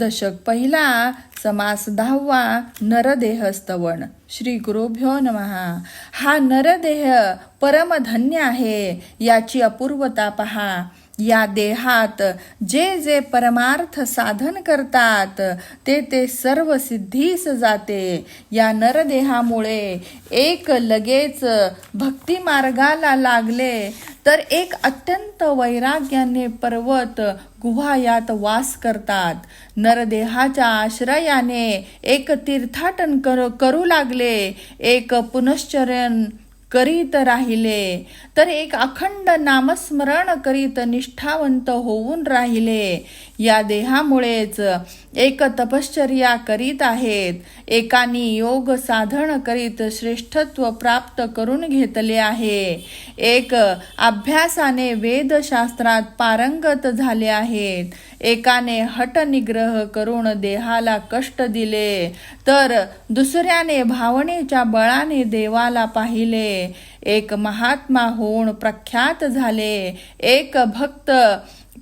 दशक पहिला समास दहावा नरदेह स्तवण श्री गुरुभ्यो नमहा हा नरदेह परमधन्य आहे याची अपूर्वता पहा. या देहात जे जे परमार्थ साधन करतात ते ते सर्व सिद्धीस जाते. या नरदेहामुळे एक लगेच भक्ती मार्गाला लागले तर एक अत्यंत वैराग्याने पर्वत गुहा यात वास करतात. नरदेहाच्या आश्रयाने एक तीर्थाटन कर करू लागले. एक पुनश्चरण करीत राहिले. तर एक अखंड नामस्मरण करीत निष्ठावंत होऊन राहिले. या देहामुळेच एक तपश्चर्या करीत आहेत. एकानी योग साधन करीत श्रेष्ठत्व प्राप्त करून घेतले आहे. एक अभ्यासाने वेदशास्त्रात पारंगत झाले आहेत. एकाने हट निग्रह करून देहाला कष्ट दिले. तर दुसऱ्याने भावनेच्या बळाने देवाला पाहिले. एक महात्मा होऊन प्रख्यात झाले. एक भक्त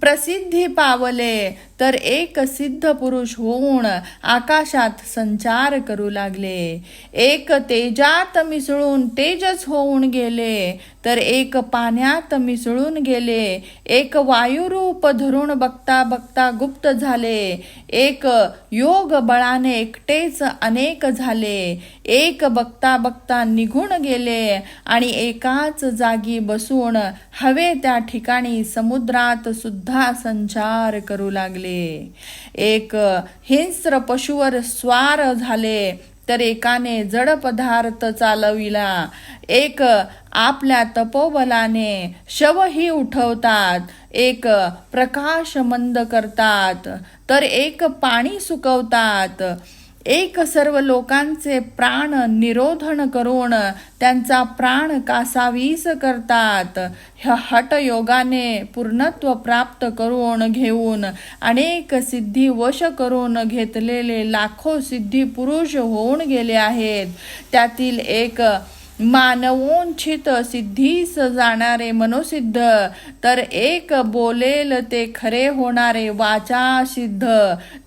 प्रसिद्धी पावले. तर एक सिद्ध पुरुष होऊन आकाशात संचार करू लागले. एक तेजात मिसळून तेजच होऊन गेले. तर एक पाण्यात मिसळून गेले. एक वायुरूप धरून बघता बघता गुप्त झाले. एक योग बळाने एकटेच अनेक झाले. एक बघता बघता निघून गेले आणि एकाच जागी बसून हवे त्या ठिकाणी समुद्रात सुद्धा संचार करू लागले. एक हिंस्र पशुवर स्वार झाले तर एकाने जड पदार्थ चालविला. एक आपल्या तपोबलाने शवही उठवतात. एक प्रकाश मंद करतात. तर एक पाणी सुकवतात. एक सर्व लोकांचे प्राण निरोधन करून त्यांचा प्राण कासावीस करतात. ह्या हटयोगाने पूर्णत्व प्राप्त करून घेऊन अनेक सिद्धी वश करून घेतलेले लाखो सिद्धी पुरुष होऊन गेले आहेत. त्यातील एक मानवोंछित सिद्धीस जाणारे मनोसिद्ध तर एक बोलेल ते खरे होणारे वाचा सिद्ध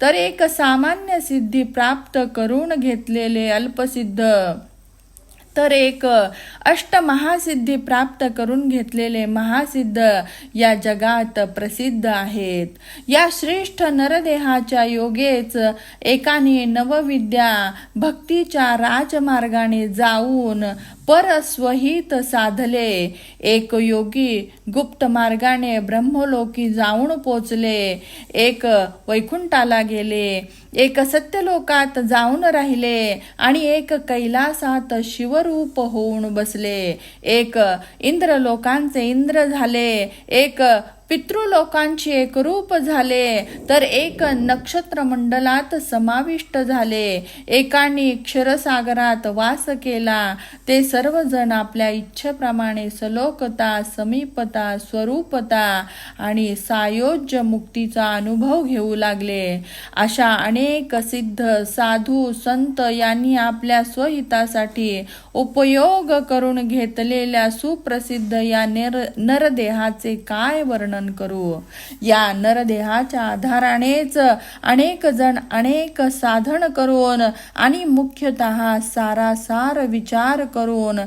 तर एक सामान्य सिद्धी प्राप्त करून घेतलेले अल्पसिद्ध तर एक अष्टमहासिद्धी प्राप्त करून घेतलेले महासिद्ध या जगात प्रसिद्ध आहेत. या श्रेष्ठ नरदेहाच्या योगेच एकाने नवविद्या भक्तीच्या राजमार्गाने जाऊन परस्वहित साधले. एक योगी गुप्त मार्गाने ब्रह्मलोकी जाऊन पोचले. एक वैकुंठाला गेले. एक सत्यलोकात जाऊन राहिले आणि एक कैलासात शिवरूप होऊन बसले. एक इंद्रलोकांचे इंद्र झाले. एक पितृलोकांची एक रूप झाले तर एक नक्षत्र मंडलात समाविष्ट झाले. एकाने क्षरसागरात वास केला. ते सर्वजण आपल्या इच्छेप्रमाणे सलोकता समीपता स्वरूपता आणि सायोज्य मुक्तीचा अनुभव घेऊ लागले. अशा अनेक सिद्ध साधू संत यांनी आपल्या स्वहितासाठी उपयोग करून घेतलेल्या सुप्रसिद्ध या नर नरदेहाचे काय वर्णन? करू. या नरदेहाच्या आधारानेच अनेक जण अनेक साधन करून आणि मुख्यतः सारासार विचार करून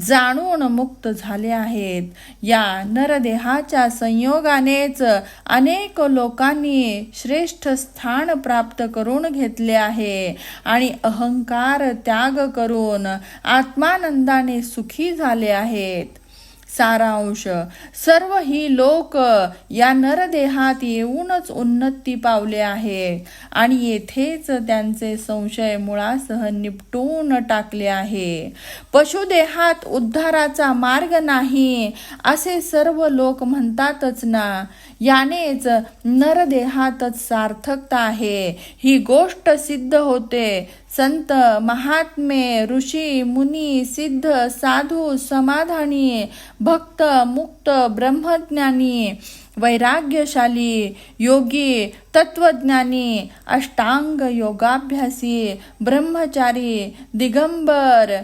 जाणून मुक्त झाले आहेत. या नरदेहाच्या संयोगानेच अनेक लोकांनी श्रेष्ठ स्थान प्राप्त करून घेतले आहे आणि अहंकार त्याग करून आत्मानंदाने सुखी झाले आहेत. सारांश. सर्व ही लोक या नरदेहात येऊनच उन्नती पावले आहे. आणि येथेच त्यांचे संशय मुळासह निपटून टाकले आहे. पशुदेहात उद्धाराचा मार्ग नाही असे सर्व लोक म्हणतातच ना. यानेच नरदेहातच सार्थकता आहे. ही गोष्ट सिद्ध होते. संत महात्मे ऋषी मुनी सिद्ध साधू समाधानी भक्त मुक्त ब्रह्मज्ञानी वैराग्यशाली योगी तत्वज्ञानी अष्टांग योगाभ्यासी ब्रह्मचारी दिगंबर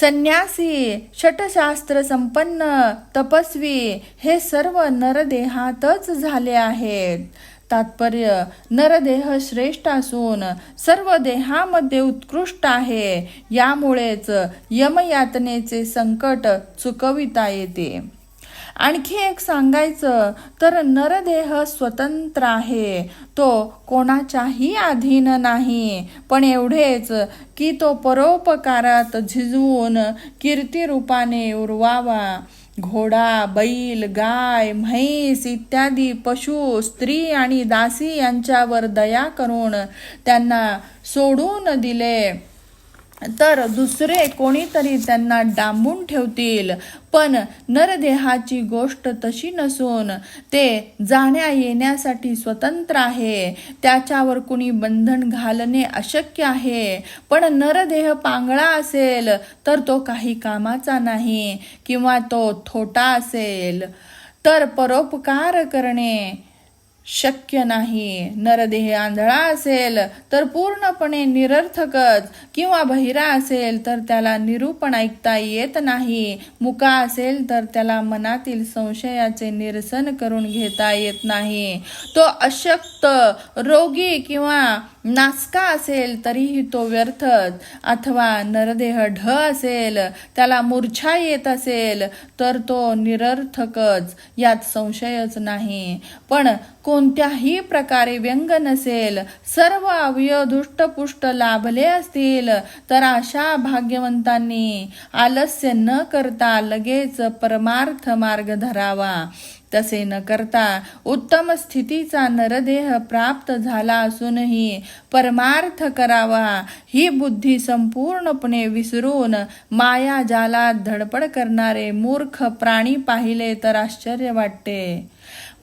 संन्यासी षटशास्त्र संपन्न तपस्वी हे सर्व नरदेहातच झाले आहेत. तात्पर्य नरदेह श्रेष्ठ असून सर्व देहामध्ये उत्कृष्ट आहे. यामुळेच यमयातनेचे संकट चुकविता येते. आणखी एक सांगायचं तर नरदेह स्वतंत्र आहे. तो कोणाच्याही अधीन नाही. पण एवढेच की तो परोपकारात झिजवून कीर्तिरूपाने उरवावा. घोडा बैल गाय म्हैस इत्यादी पशु स्त्री आणि दासी यांच्यावर दया करून त्यांना सोडून दिले. तर दुसरे कोणीतरी त्यांना डांबून ठेवतील. पण नरदेहाची गोष्ट तशी नसून ते जाण्या येण्यासाठी स्वतंत्र आहे. त्याच्यावर कुणी बंधन घालणे अशक्य आहे. पण नरदेह पांगळा असेल तर तो काही कामाचा नाही किंवा तो थोटा असेल. तर परोपकार करणे शक्य नाही. नरदेह आंधळा असेल तर पूर्णपणे निरर्थकच. किंवा बहिरा असेल तर त्याला निरूपण ऐकता येत नाही. मुका असेल तर त्याला मनातील संशयाचे निरसन करून घेता येत नाही. तो अशक्त रोगी किंवा नासका असेल तरीही तो व्यर्थच अथवा नरदेह ढ असेल त्याला मूर्छा येत असेल तर तो निरर्थकच यात संशयच नाही. पण कोणत्याही प्रकारे व्यंग नसेल सर्व अवयव दुष्टपुष्ट लाभले असतील तर अशा भाग्यवंतांनी आलस्य न करता लगेच परमार्थ मार्ग धरावा. तसे न करता उत्तम स्थितीचा नरदेह प्राप्त झाला असूनही परमार्थ करावा ही बुद्धी संपूर्णपणे विसरून माया जालात धडपड करणारे मूर्ख प्राणी पाहिले तर आश्चर्य वाटते.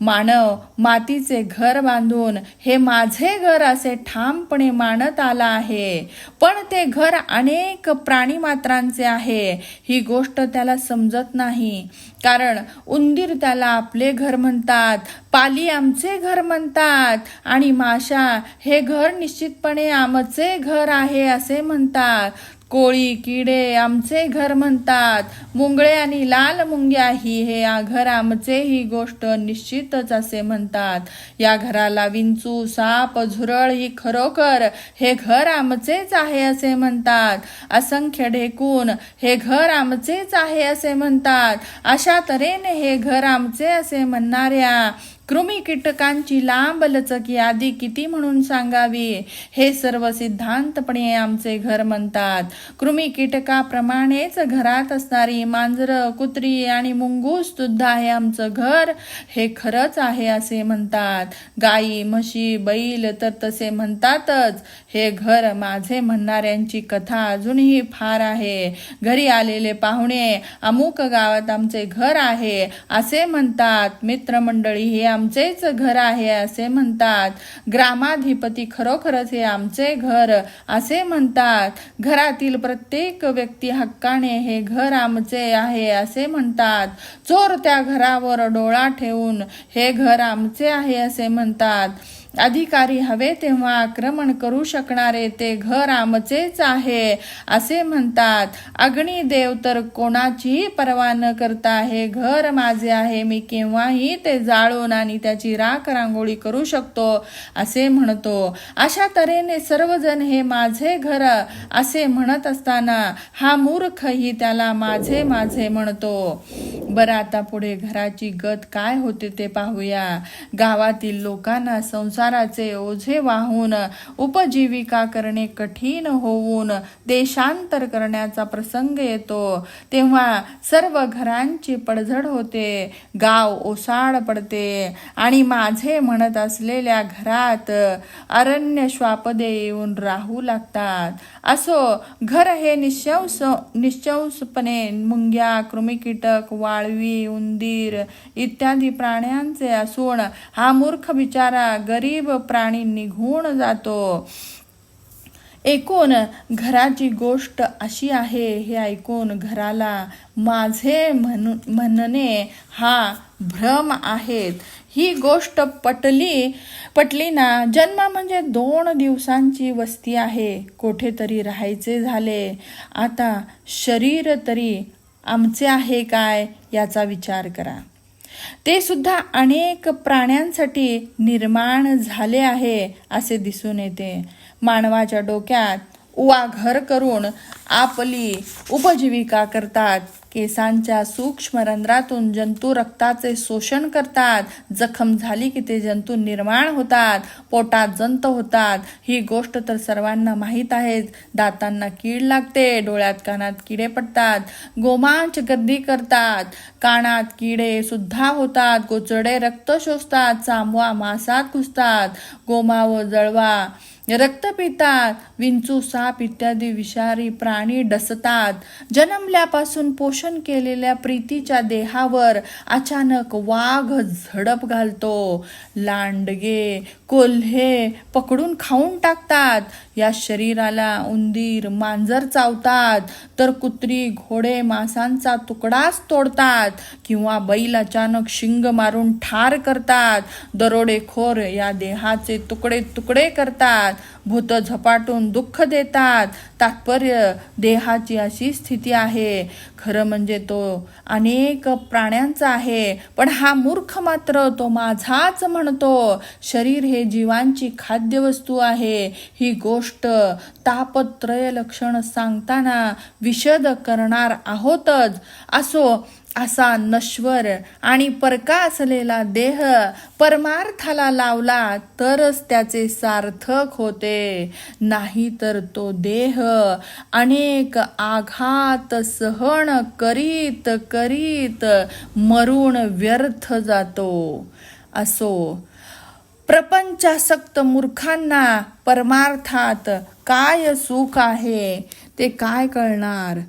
मानव मातीचे घर बांधून हे माझे घर असे ठामपणे मानत आला आहे. पण ते घर अनेक प्राणीमात्रांचे आहे. ही गोष्ट त्याला समजत नाही. कारण उंदीर त्याला आपले घर म्हणतात पाली आमचे घर म्हणतात आणि माशा हे घर निश्चितपणे आमचे घर आहे असे म्हणतात. कोळी किडे आमचे घर म्हणतात. मुंगळे आणि लाल मुंग्या ही हे या घर आमचे ही गोष्ट निश्चितच असे म्हणतात. या घराला विंचू साप झुरळ ही खरोखर हे घर आमचेच आहे असे म्हणतात. असंख्य ढेकून हे घर आमचेच आहे असे म्हणतात. अशा तऱ्हेने हे घर आमचे असे म्हणणाऱ्या कृमी कीटकांची लांब लचक यादी किती म्हणून सांगावी? हे सर्व सिद्धांतपणे आमचे घर म्हणतात. कृमी कीटकाप्रमाणेच घरात असणारी मांजरं कुत्री आणि मुंगूस सुद्धा हे आमचं घर हे खरंच आहे असे म्हणतात. गाई म्हशी बैल तर तसे म्हणतातच. हे घर माझे म्हणणाऱ्यांची कथा अजूनही फार आहे. घरी आलेले पाहुणे अमुक गावात आमचे घर आहे असे म्हणतात. मित्रमंडळी हे आमचेच घर आहे असे म्हणतात. ग्रामाधिपती खरोखरच हे आमचे घर असे म्हणतात. घरातील प्रत्येक व्यक्ती हक्काने हे घर आमचे आहे असे म्हणतात. चोर त्या घरावर डोळा ठेवून हे घर आमचे आहे असे म्हणतात. अधिकारी हवे तेव्हा आक्रमण करू शकणारे ते घर आमचेच आहे असे म्हणतात. अग्निदेव तर कोणाचीही पर्वा न करता हे घर माझे आहे मी केव्हाही ते जाळून आणि त्याची राख रांगोळी करू शकतो असे म्हणतो. अशा तऱ्हेने सर्वजण हे माझे घर असे म्हणत असताना हा मूर्खही त्याला माझे माझे म्हणतो. बरं आता पुढे घराची गत काय होते ते पाहूया. गावातील लोकांना संसाराचे ओझे वाहून उपजीविका करणे कठीण होऊन देशांतर करण्याचा प्रसंग येतो. तेव्हा सर्व घरांची पडझड होते गाव ओसाड पडते. आणि माझे म्हणत असलेल्या घरात अरण्य श्वापदे येऊन राहू लागतात. असो घर हे निशंस निशंसपणे मुंग्या कृमिकीटक वाळवी उंदीर इत्यादी प्राण्यांचे असून हा मूर्ख बिचारा गरीब प्राणी निघून जातो. एकूण घराची गोष्ट अशी आहे हे ऐकून घराला माझे म्हणू म्हणणे हा भ्रम आहेत. ही गोष्ट पटली पटली ना जन्म म्हणजे दोन दिवसांची वस्ती आहे कोठेतरी राहायचे झाले. आता शरीर तरी आमचे आहे काय याचा विचार करा. ते सुद्धा अनेक प्राण्यांसाठी निर्माण झाले आहे असे दिसून येते. मानवाच्या डोक्यात उवा घर करून आपली उपजीविका करतात. केसांच्या सूक्ष्म रंध्रातून जंतू रक्ताचे शोषण करतात. जखम झाली की ते जंतू निर्माण होतात पोटात जंत होतात. ही गोष्ट तर सर्वांना माहीत आहेच. दातांना कीड लागते डोळ्यात कानात किडे पडतात गोमांच गर्दी करतात. कानात किडे सुद्धा होतात गोचडे रक्त शोषतात चांबवा मासात घुसतात. गोमा व जळवा रक्त पितात विंचू साप इत्यादी विषारी प्राणी डसतात. जन्मल्यापासून पोषण केलेल्या प्रीतीच्या देहावर अचानक वाघ झडप घालतो. लांडगे कोल्हे पकडून खाऊन टाकतात. या शरीराला उंदीर मांजर चावतात तर कुत्री घोडे मांसांचा तुकडाच तोडतात किंवा बैल अचानक शिंग मारून ठार करतात दरोडेखोर या देहाचे तुकडे तुकडे करतात. भूत झपाटून दुःख देतात. तात्पर्य देहाची अशी स्थिती आहे. खरं म्हणजे तो अनेक प्राण्यांचा आहे. पण हा मूर्ख मात्र तो माझाच म्हणतो. शरीर हे जीवांची खाद्यवस्तू आहे. ही गोष्ट तापत्रय लक्षण सांगताना विशद करणार आहोतच. असो असा नश्वर आणि परका असलेला देह परमार्थाला लावला तरच त्याचे सार्थक होते. नाही तर तो देह अनेक आघात सहन करीत करीत मरून व्यर्थ जातो. असो प्रपंचासक्त मूर्खांना परमार्थात काय सुख आहे ते काय कळणार?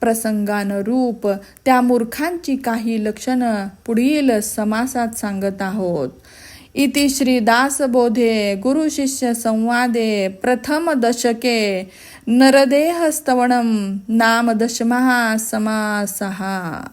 प्रसंगानुरूप त्या मूर्खांची काही लक्षणं पुढील समासात सांगत आहोत. इति श्री दासबोधे संवादे प्रथम दशके नरदेहस्तवणम नाम दशमहा समासहा।